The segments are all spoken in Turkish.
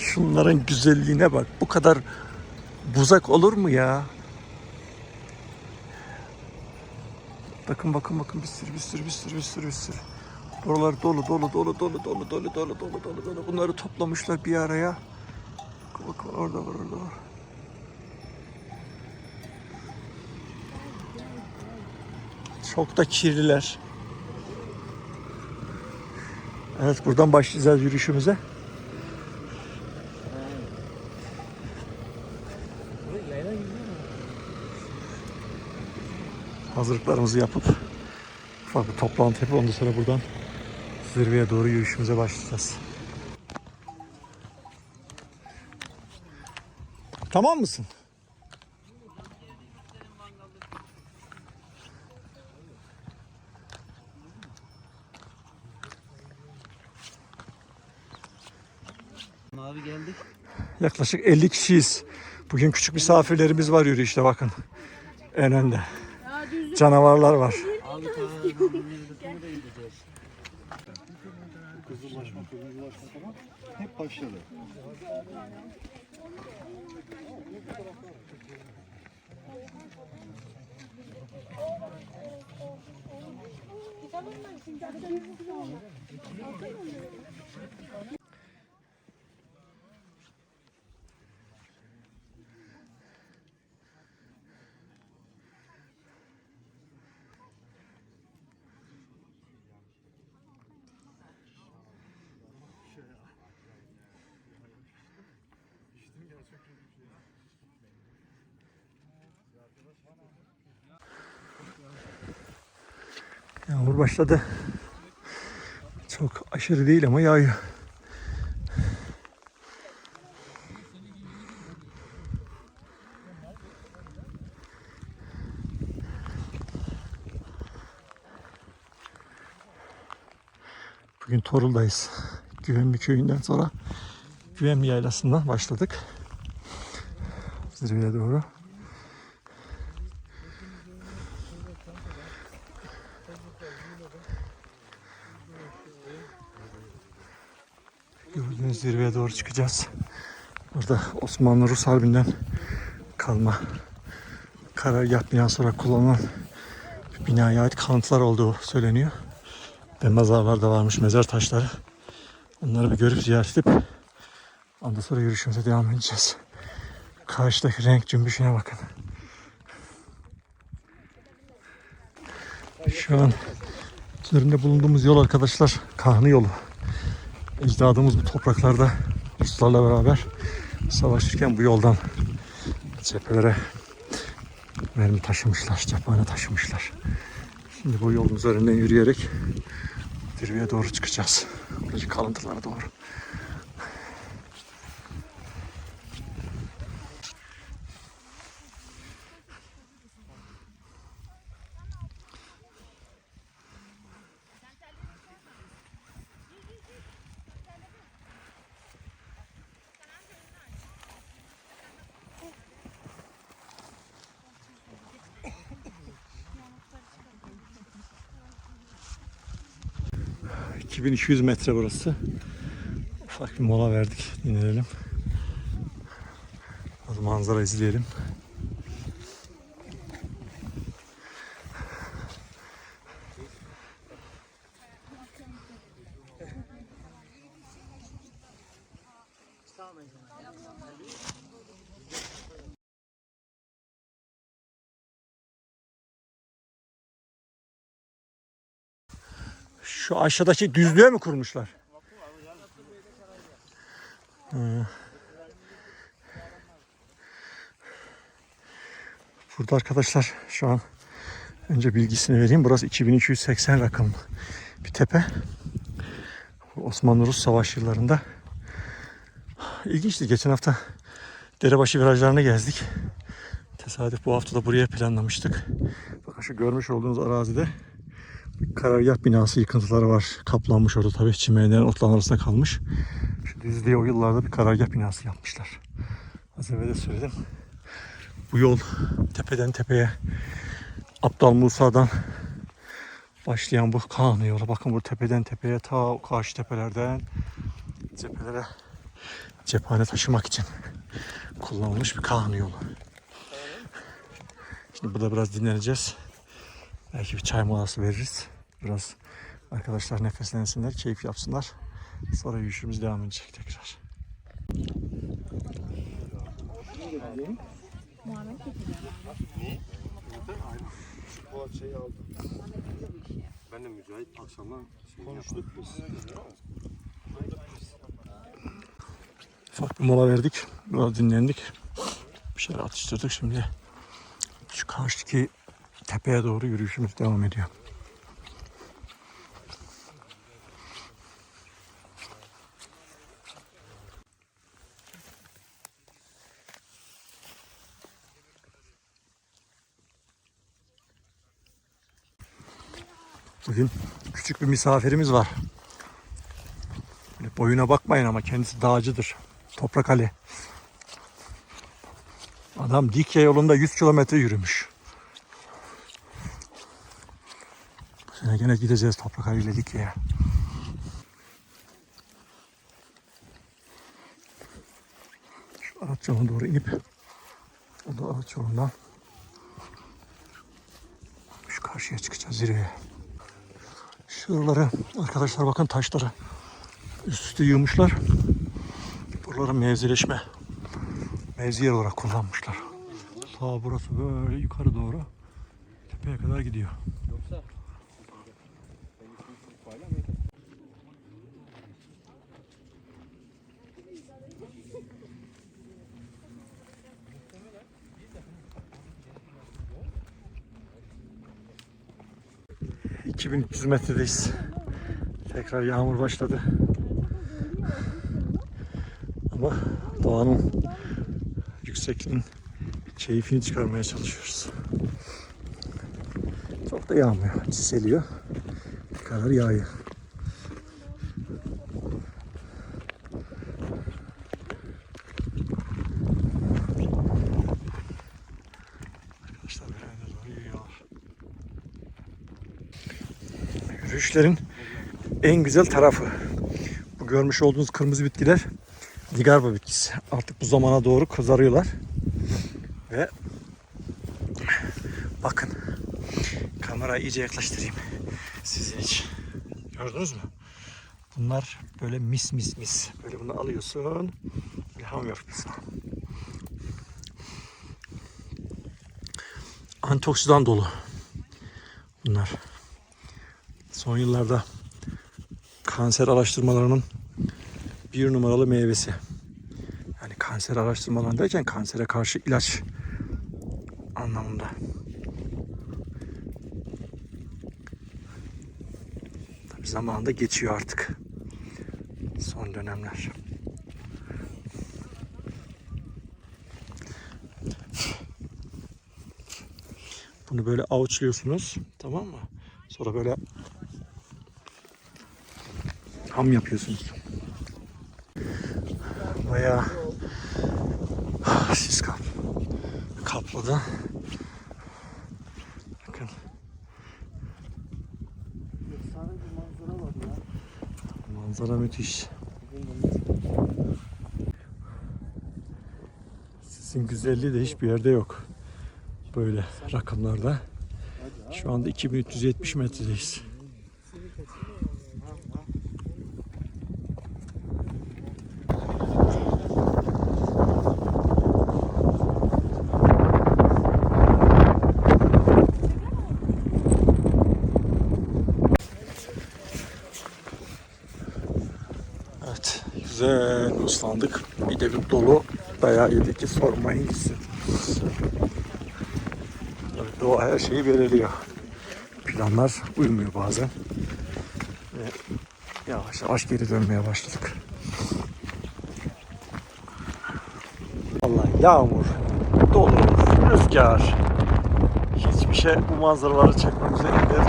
Şunların güzelliğine bak. Bu kadar buzak olur mu ya? Bakın bakın bakın bir sürü bir sürü bir sürü bir sürü bir sürü. Buralar dolu dolu dolu dolu dolu dolu dolu dolu dolu dolu. Bunları toplamışlar bir araya. Bakın orada var orada var. Çok da kirliler. Evet buradan başlayacağız yürüyüşümüze. Hazırlıklarımızı yapıp ufak bir toplantı yapıp ondan sonra buradan zirveye doğru yürüyüşümüze başlayacağız. Tamam mısın? Abi geldik. Yaklaşık 50 kişiyiz. Bugün küçük misafirlerimiz var yürüyüşte bakın. En önde canavarlar var. Kızıllaşma, kızıllaşma falan hep başladı. Yağmur başladı. Çok aşırı değil ama yağıyor. Bugün Torul'dayız. Güvenli köyünden sonra Güvenli yaylasından başladık. Zirveye doğru. Gördüğünüz zirveye doğru çıkacağız. Burada Osmanlı Rus Harbi'nden kalma karargah binası olarak kullanılan binaya ait kalıntılar olduğu söyleniyor. Ve mezarlar da varmış, mezar taşları. Onları bir görüp ziyaret edip ondan sonra yürüyüşümüze devam edeceğiz. Karşıdaki renk cümbüşüne bakın. Şu an üzerinde bulunduğumuz yol arkadaşlar Kahnı yolu. Ecdadımız bu topraklarda Ruslarla beraber savaşırken bu yoldan cephelere mermi taşımışlar, cephane taşımışlar. Şimdi bu yolun üzerinden yürüyerek zirveye doğru çıkacağız. Buradaki kalıntılara doğru. ...2200 metre burası. Ufak bir mola verdik. Dinlenelim. Az manzara izleyelim. Şu aşağıdaki düzlüğe mi kurmuşlar? Hı. Burada arkadaşlar şu an önce bilgisini vereyim. Burası 2280 rakım bir tepe. Osmanlı-Rus savaş yıllarında. İlginçti. Geçen hafta Derebaşı virajlarını gezdik. Tesadüf bu hafta da buraya planlamıştık. Bakın şu görmüş olduğunuz arazide karargah binası yıkıntıları var. Kaplanmış orada tabii çimenlerin otların arasında kalmış. Şu düzlüğe o yıllarda bir karargah binası yapmışlar. Az evvel de söyledim. Bu yol tepeden tepeye Abdal Musa'dan başlayan bu Kaan yolu. Bakın bu tepeden tepeye ta karşı tepelerden cephelere cephane taşımak için kullanılmış bir Kaan yolu. Şimdi burada biraz dinleneceğiz. Belki bir çay molası veririz. Biraz arkadaşlar nefeslensinler, keyif yapsınlar. Sonra yürüyüşümüz devam edecek tekrar. Bu şeyi aldım. Ben de Mücahit akşamdan şey konuştuk biz. Ufak bir mola verdik. Biraz dinlendik. Bir şeyler atıştırdık. Şimdi şu karşıdaki tepeye doğru yürüyüşümüz devam ediyor. Bugün küçük bir misafirimiz var. Boyuna bakmayın ama kendisi dağcıdır. Toprak Ali. Adam Likya yolunda 100 kilometre yürümüş. Gene gideceğiz Toprak Ali ile Likya'ya. Şu araç yoluna doğru inip o da araç yolundan şu karşıya çıkacağız zirveye. Şuraları arkadaşlar bakın taşları üst üste yığmışlar. Buraları mevzileşme mevzi yer olarak kullanmışlar. Ta burası böyle yukarı doğru tepeye kadar gidiyor. Yoksa 2300 metredeyiz. Tekrar yağmur başladı. Ama doğanın yüksekliğin keyfini çıkarmaya çalışıyoruz. Çok da yağmıyor. Çiseliyor. Bir yağıyor. Arkadaşlar böyle doğru yürüyorlar. Yürüyüşlerin en güzel tarafı. Bu görmüş olduğunuz kırmızı bitkiler Ligarba bitkisi. Artık bu zamana doğru kızarıyorlar. Ve bakın kamerayı iyice yaklaştırayım sizin için. Gördünüz mü? Bunlar böyle mis mis mis. Böyle bunu alıyorsun. İlham yapıyorsun. Antioksidan dolu. Bunlar. Son yıllarda kanser araştırmalarının bir numaralı meyvesi. Yani kanser araştırmaları derken kansere karşı ilaç anlamında. Tabi zamanında geçiyor artık. Son dönemler. Bunu böyle avuçluyorsunuz. Tamam mı? Sonra böyle ham yapıyorsunuz. Bayağı sis kap kapladı. Bakın. manzara müthiş. Sizin güzelliği de hiçbir yerde yok. Böyle rakımlarda. Şu anda 2370 metredeyiz. Evet, güzel ıslandık. Bir de bir dolu dayağı yedik ki sormayın gitsin. Doğa her şeyi belirliyor. Planlar uymuyor bazen. Ve yavaş yavaş geri dönmeye başladık. Vallahi yağmur, dolu, rüzgar. Hiçbir şey bu manzaraları çekmemize engel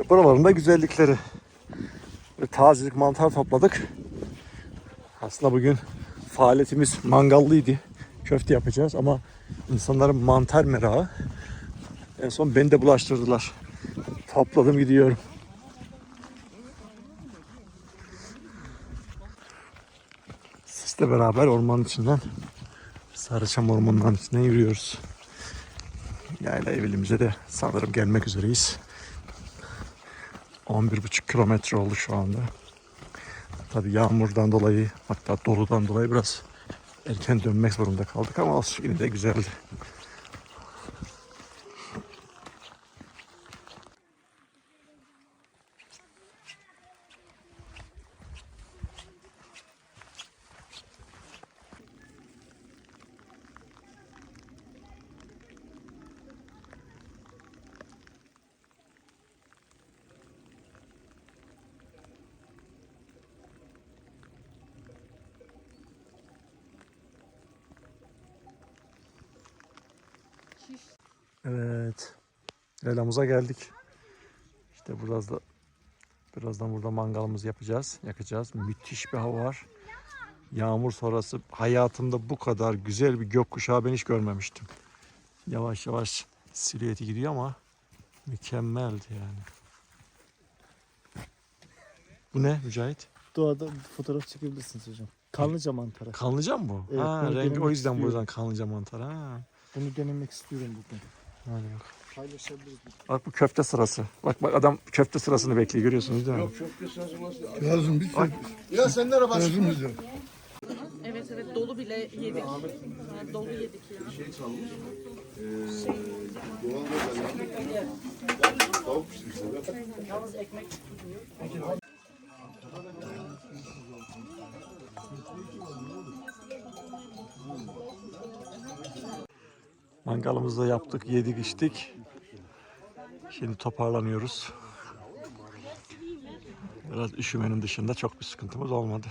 İşte buraların da güzellikleri. Böyle tazelik mantar topladık. Aslında bugün faaliyetimiz mangallıydı. Köfte yapacağız ama insanların mantar merakı en son beni de bulaştırdılar. Topladım gidiyorum. Sizle beraber ormanın içinden Sarıçam ormanının içinden yürüyoruz. Yayla evimize de sanırım gelmek üzereyiz. 11,5 kilometre oldu şu anda. Tabii yağmurdan dolayı hatta doludan dolayı biraz erken dönmek zorunda kaldık ama yine de güzeldi. Evet. Lelamıza geldik. İşte biraz da birazdan burada mangalımızı yapacağız, yakacağız. Müthiş bir hava var. Yağmur sonrası hayatımda bu kadar güzel bir gökkuşağı ben hiç görmemiştim. Yavaş yavaş silüeti gidiyor ama mükemmeldi yani. Bu ne Mücahit? Doğada fotoğraf çekebilirsiniz hocam. Kanlıca mantarı. Kanlıca mı bu? Evet, ha, rengi o yüzden bu istiyorum. yüzden kanlıca mantar. Ha. Bunu denemek istiyorum bugün. Hadi bak. Paylaşabiliriz. Bak bu köfte sırası. Bak bak adam köfte sırasını bekliyor görüyorsunuz değil mi? Lazım bir Ya sen nereye Lazım bize. Evet evet dolu bile yedik. Dolu yedik ya. Mangalımızı da yaptık, yedik, içtik. Şimdi toparlanıyoruz. Biraz üşümenin dışında çok bir sıkıntımız olmadı.